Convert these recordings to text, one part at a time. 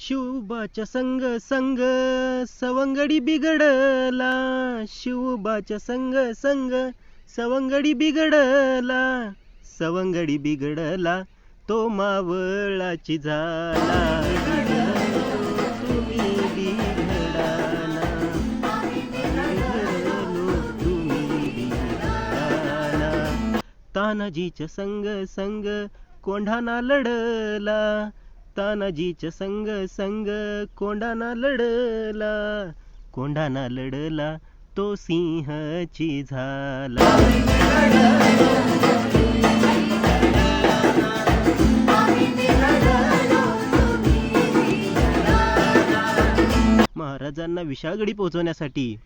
शिवबाच्या संग संग सवंगडी बिघडला. शिवबाच्या संग संग सवंगडी बिघडला. सवंगडी बिघडला तो मावळाची झाला. तुम्ही बिघडाना तुम्ही बिघडाना तानाजीच्या संग संग कोंढाना लढला. तानाजीच्या संग संग कोंडाना लढला कोंडाना लढला तो सिंहची झाला. महाराजांना विशाळगडी पोहोचवण्यासाठी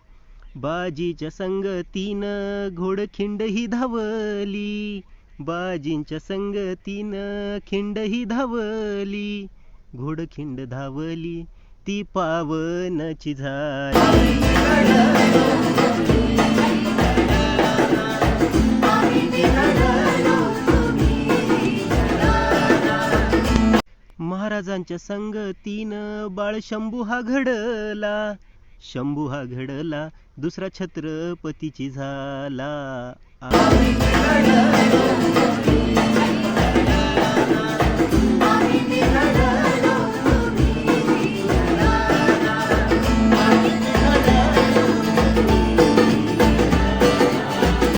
बाजीच्या संगतीनं घोडखिंड ही धावली. बाजींच्या संगतीनं खिंड ही धावली घोडखिंड धावली ती पावनची झाली. महाराजांच्या संगतीनं बाळ शंभू हा घडला शंभू हा घडला दुसरा छत्रपतीची झाला. Um,